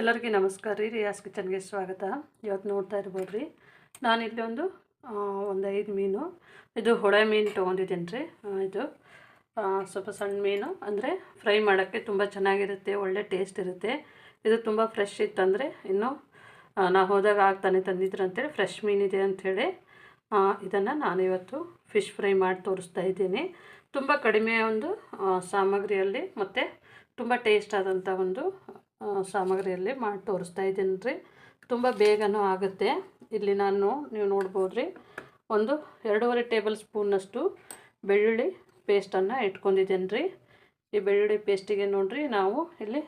ಎಲ್ಲರಿಗೂ ನಮಸ್ಕಾರ ರೀ. ರಿಯಾಸ್ ಕಿಚನ್ಗೆ ಸ್ವಾಗತ. ಇವತ್ತು ನೋಡ್ತಾ ಇರ್ಬೋದು ರೀ ನಾನಿಲ್ಲಿ ಒಂದು ಒಂದು ಐದು ಮೀನು. ಇದು ಹೊಳೆ ಮೀನು ತೊಗೊಂಡಿದ್ದೀನಿ ರೀ. ಇದು ಸ್ವಲ್ಪ ಸಣ್ಣ ಮೀನು. ಅಂದರೆ ಫ್ರೈ ಮಾಡೋಕ್ಕೆ ತುಂಬ ಚೆನ್ನಾಗಿರುತ್ತೆ, ಒಳ್ಳೆ ಟೇಸ್ಟ್ ಇರುತ್ತೆ. ಇದು ತುಂಬ ಫ್ರೆಶ್ ಇತ್ತಂದರೆ ಇನ್ನು ನಾ ಹೋದಾಗ ಆಗ್ತಾನೆ ತಂದಿದ್ರು ಅಂತೇಳಿ ಫ್ರೆಶ್ ಮೀನಿದೆ ಅಂಥೇಳಿ ಇದನ್ನು ನಾನಿವತ್ತು ಫಿಶ್ ಫ್ರೈ ಮಾಡಿ ತೋರಿಸ್ತಾ ಇದ್ದೀನಿ. ತುಂಬ ಕಡಿಮೆ ಒಂದು ಸಾಮಗ್ರಿಯಲ್ಲಿ ಮತ್ತು ತುಂಬ ಟೇಸ್ಟ್ ಆದಂಥ ಒಂದು ಸಾಮಗ್ರಿಯಲ್ಲಿ ಮಾಡಿ ತೋರಿಸ್ತಾ ಇದ್ದೀನಿ ರೀ. ತುಂಬ ಬೇಗನೂ ಆಗುತ್ತೆ. ಇಲ್ಲಿ ನಾನು ನೀವು ನೋಡ್ಬೋದು ರೀ ಒಂದು ಎರಡೂವರೆ ಟೇಬಲ್ ಸ್ಪೂನಷ್ಟು ಬೆಳ್ಳುಳ್ಳಿ ಪೇಸ್ಟನ್ನು ಇಟ್ಕೊಂಡಿದ್ದೀನಿ ರೀ. ಈ ಬೆಳ್ಳುಳ್ಳಿ ಪೇಸ್ಟಿಗೆ ನೋಡ್ರಿ, ನಾವು ಇಲ್ಲಿ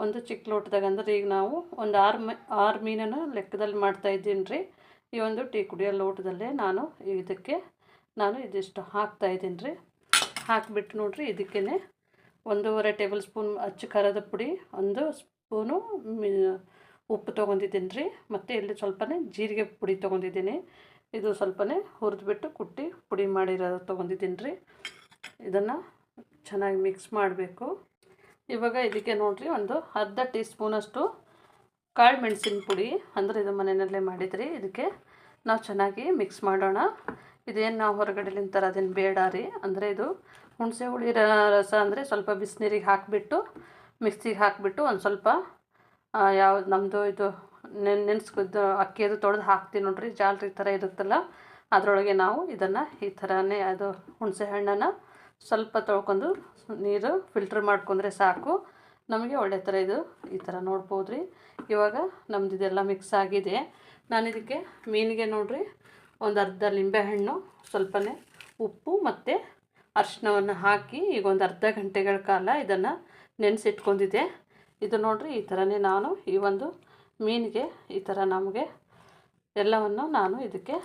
ಒಂದು ಚಿಕ್ಕ ಲೋಟದಾಗ ಅಂದ್ರೆ ಈಗ ನಾವು ಒಂದು ಆರು ಮೀ, ಆರು ಮೀನನ್ನು ಲೆಕ್ಕದಲ್ಲಿ ಮಾಡ್ತಾ ಇದ್ದೀನಿ ರೀ. ಈ ಒಂದು ಟೀ ಕುಡಿಯೋ ಲೋಟದಲ್ಲೇ ನಾನು ಇದಕ್ಕೆ, ನಾನು ಇದಿಷ್ಟು ಹಾಕ್ತಾ ಇದ್ದೀನಿ ರೀ. ಹಾಕಿಬಿಟ್ಟು ನೋಡ್ರಿ ಇದಕ್ಕೇ ಒಂದೂವರೆ ಟೇಬಲ್ ಸ್ಪೂನ್ ಅಚ್ಚು ಖಾರದ ಪುಡಿ, ಒಂದು ಸ್ಪೂನು ಉಪ್ಪು ತೊಗೊಂಡಿದ್ದೀನಿ ರೀ. ಮತ್ತು ಇಲ್ಲಿ ಸ್ವಲ್ಪನೇ ಜೀರಿಗೆ ಪುಡಿ ತೊಗೊಂಡಿದ್ದೀನಿ. ಇದು ಸ್ವಲ್ಪನೇ ಹುರಿದ್ಬಿಟ್ಟು ಕುಟ್ಟಿ ಪುಡಿ ಮಾಡಿರೋದು ತೊಗೊಂಡಿದ್ದೀನಿ ರೀ. ಇದನ್ನು ಚೆನ್ನಾಗಿ ಮಿಕ್ಸ್ ಮಾಡಬೇಕು. ಇವಾಗ ಇದಕ್ಕೆ ನೋಡಿರಿ, ಒಂದು ಅರ್ಧ ಟೀ ಸ್ಪೂನಷ್ಟು ಕಾಳು ಮೆಣಸಿನ ಪುಡಿ ಅಂದರೆ ಇದು ಮನೆಯಲ್ಲೇ ಮಾಡಿದ್ರಿ. ಇದಕ್ಕೆ ನಾವು ಚೆನ್ನಾಗಿ ಮಿಕ್ಸ್ ಮಾಡೋಣ. ಇದೇನು ನಾವು ಹೊರಗಡೆಲಿಂತಾರೆ ತರೋದೇನು ಬೇಡ ರೀ. ಅಂದರೆ ಇದು ಹುಣಸೆ ಹುಳಿ ರಸ ಅಂದರೆ ಸ್ವಲ್ಪ ಬಿಸಿನೀರಿಗೆ ಹಾಕಿಬಿಟ್ಟು, ಮಿಕ್ಸಿಗೆ ಹಾಕಿಬಿಟ್ಟು ಒಂದು ಸ್ವಲ್ಪ ಯಾವ ನಮ್ಮದು ಇದು ನೆನ್, ನೆನೆಸ್ಕೊದ್ದು ಅಕ್ಕಿಯದು ತೊಳೆದು ಹಾಕ್ತೀವಿ ನೋಡ್ರಿ, ಜಾಲ್ರಿ ಥರ ಇರುತ್ತಲ್ಲ, ಅದರೊಳಗೆ ನಾವು ಇದನ್ನು ಈ ಥರನೇ ಅದು ಹುಣಸೆ ಹಣ್ಣನ್ನು ಸ್ವಲ್ಪ ತೊಳ್ಕೊಂಡು ನೀರು ಫಿಲ್ಟ್ರ್ ಮಾಡ್ಕೊಂಡ್ರೆ ಸಾಕು. ನಮಗೆ ಒಳ್ಳೆ ಥರ ಇದು ಈ ಥರ ನೋಡ್ಬೋದು ರೀ ಇವಾಗ ನಮ್ದು ಇದೆಲ್ಲ ಮಿಕ್ಸ್ ಆಗಿದೆ. ನಾನು ಇದಕ್ಕೆ ಮೀನಿಗೆ ನೋಡ್ರಿ, ಒಂದು ಅರ್ಧ ಲಿಂಬೆಹಣ್ಣು ಸ್ವಲ್ಪನೇ ಉಪ್ಪು ಮತ್ತು ಅರಿಶಿನವನ್ನು ಹಾಕಿ ಈಗ ಒಂದು ಅರ್ಧ ಗಂಟೆಗಳ ಕಾಲ ಇದನ್ನು ನೆನೆಸಿಟ್ಕೊಂಡಿದ್ದೆ. ಇದು ನೋಡ್ರಿ, ಈ ಥರನೇ ನಾನು ಈ ಒಂದು ಮೀನಿಗೆ, ಈ ಥರ ನಮಗೆ ಎಲ್ಲವನ್ನು ನಾನು ಇದಕ್ಕೆ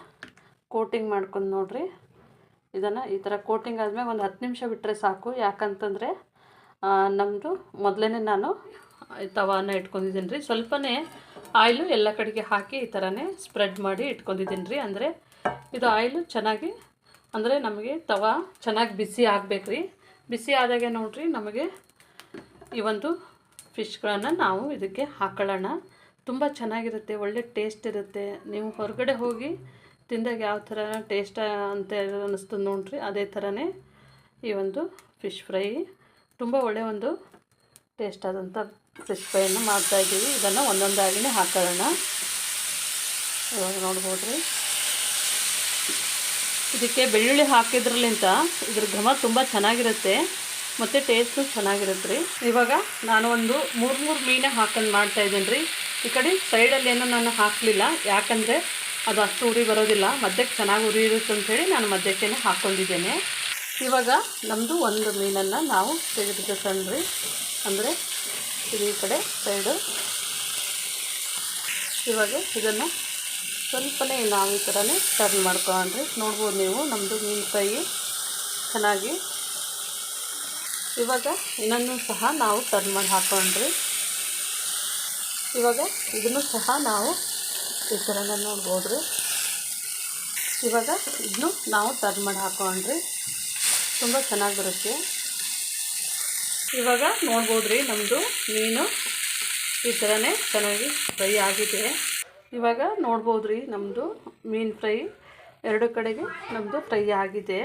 ಕೋಟಿಂಗ್ ಮಾಡ್ಕೊಂಡು ನೋಡ್ರಿ. ಇದನ್ನು ಈ ಥರ ಕೋಟಿಂಗ್ ಆದಮೇಲೆ ಒಂದು ಹತ್ತು ನಿಮಿಷ ಬಿಟ್ಟರೆ ಸಾಕು. ಯಾಕಂತಂದರೆ ನಮ್ಮದು ಮೊದಲೇ ನಾನು ತವಾನ ಇಟ್ಕೊಂಡಿದ್ದೀನಿ ರೀ ಸ್ವಲ್ಪನೇ ಆಯಿಲು ಎಲ್ಲ ಕಡೆಗೆ ಹಾಕಿ ಈ ಥರನೇ ಸ್ಪ್ರೆಡ್ ಮಾಡಿ ಇಟ್ಕೊಂಡಿದ್ದೀನಿ ರೀ ಅಂದರೆ ಇದು ಆಯಿಲು ಚೆನ್ನಾಗಿ ಅಂದರೆ ನಮಗೆ ತವಾ ಚೆನ್ನಾಗಿ ಬಿಸಿ ಆಗಬೇಕು ರೀ ಬಿಸಿ ಆದಾಗೆ ನೋಡ್ರಿ ನಮಗೆ ಈ ಒಂದು ಫಿಶ್ಗಳನ್ನು ನಾವು ಇದಕ್ಕೆ ಹಾಕೊಳ್ಳೋಣ. ತುಂಬ ಚೆನ್ನಾಗಿರುತ್ತೆ, ಒಳ್ಳೆ ಟೇಸ್ಟ್ ಇರುತ್ತೆ. ನೀವು ಹೊರಗಡೆ ಹೋಗಿ ತಿಂದಾಗ ಯಾವ ಥರ ಟೇಸ್ಟ್ ಅಂತ ಅನ್ನಿಸ್ತದೆ ನೋಡ್ರಿ, ಅದೇ ಥರನೇ ಈ ಒಂದು ಫಿಶ್ ಫ್ರೈ ತುಂಬ ಒಳ್ಳೆಯ ಒಂದು ಟೇಸ್ಟ್ ಆದಂಥ ಫಿಶ್ ಫ್ರೈಯನ್ನು ಮಾಡ್ತಾಯಿದ್ದೀವಿ ಇದನ್ನು ಒಂದೊಂದಾಗಿನೇ ಹಾಕೊಳ್ಳೋಣ. ಇವಾಗ ನೋಡ್ಬೋದು ರೀ ಇದಕ್ಕೆ ಬೆಳ್ಳುಳ್ಳಿ ಹಾಕಿದ್ರಲಿಂತ ಇದ್ರ ಘಮ ತುಂಬ ಚೆನ್ನಾಗಿರುತ್ತೆ, ಮತ್ತು ಟೇಸ್ಟು ಚೆನ್ನಾಗಿರುತ್ತೆ ರೀ ಇವಾಗ ನಾನು ಒಂದು ಮೂರು ಮೂರು ಮೀನೇ ಹಾಕೊಂಡು ಮಾಡ್ತಾ ಇದ್ದೀನಿ ರೀ ಈ ಕಡೆ ಸೈಡಲ್ಲಿ ಏನೂ ನಾನು ಹಾಕಲಿಲ್ಲ, ಯಾಕಂದರೆ ಅದು ಅಷ್ಟು ಉರಿ ಬರೋದಿಲ್ಲ. ಮಧ್ಯಕ್ಕೆ ಚೆನ್ನಾಗಿ ಉರಿ ಇರುತ್ತೆ ಅಂಥೇಳಿ ನಾನು ಮಧ್ಯಕ್ಕೆ ಹಾಕ್ಕೊಂಡಿದ್ದೇನೆ ಇವಾಗ ನಮ್ಮದು ಒಂದು ಮೀನನ್ನು ನಾವು ತೆಗೆದುಕೊಂಡ್ರಿ ಅಂದರೆ ಇದು ಈ ಕಡೆ ಸೈಡು ಇವಾಗ ಇದನ್ನು ಸ್ವಲ್ಪನೇ ನಾವು ಈ ಥರನೇ ಟರ್ನ್ ಮಾಡ್ಕೊಂಡ್ರಿ ನೋಡ್ಬೋದು ನೀವು ನಮ್ಮದು ಮೀನು ಫ್ರೈ ಚೆನ್ನಾಗಿ. ಇವಾಗ ಇನ್ನೂ ಸಹ ನಾವು ಟರ್ನ್ ಮಾಡಿ ಹಾಕೊಂಡ್ರಿ ಇವಾಗ ಇದನ್ನು ಸಹ ನಾವು ಈ ಥರನೇ ನೋಡ್ಬೋದ್ರಿ. ಇವಾಗ ಇದನ್ನು ನಾವು ಟರ್ನ್ ಮಾಡಿ ಹಾಕೊಂಡ್ರಿ ತುಂಬ ಚೆನ್ನಾಗಿ ಬರುತ್ತೆ. ಇವಾಗ ನೋಡ್ಬೋದ್ರಿ ನಮ್ಮದು ಮೀನು ಈ ಥರನೇ ಚೆನ್ನಾಗಿ ಫ್ರೈ ಆಗಿದೆ. ಇವಾಗ ನೋಡ್ಬೋದು ರೀ ನಮ್ಮದು ಮೀನು ಫ್ರೈ. ಎರಡು ಕಡೆಗೆ ನಮ್ಮದು ಫ್ರೈ ಆಗಿದೆ.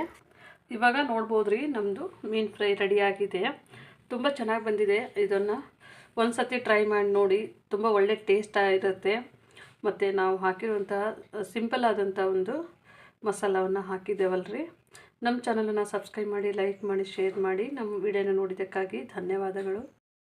ಇವಾಗ ನೋಡ್ಬೋದು ರೀ ನಮ್ಮದು ಮೀನು ಫ್ರೈ ರೆಡಿ ಆಗಿದೆ. ತುಂಬ ಚೆನ್ನಾಗಿ ಬಂದಿದೆ. ಇದನ್ನು ಒಂದು ಸತಿ ಟ್ರೈ ಮಾಡಿ ನೋಡಿ. ತುಂಬ ಒಳ್ಳೆ ಟೇಸ್ಟ್ ಇರುತ್ತೆ. ಮತ್ತು ನಾವು ಹಾಕಿರುವಂತಹ ಸಿಂಪಲ್ ಆದಂಥ ಒಂದು ಮಸಾಲವನ್ನು ರೀ ನಮ್ಮ ಚಾನಲನ್ನು ಸಬ್ಸ್ಕ್ರೈಬ್ ಮಾಡಿ, ಲೈಕ್ ಮಾಡಿ, ಶೇರ್ ಮಾಡಿ. ನಮ್ಮ ವಿಡಿಯೋನ ನೋಡಿದ್ದಕ್ಕಾಗಿ ಧನ್ಯವಾದಗಳು.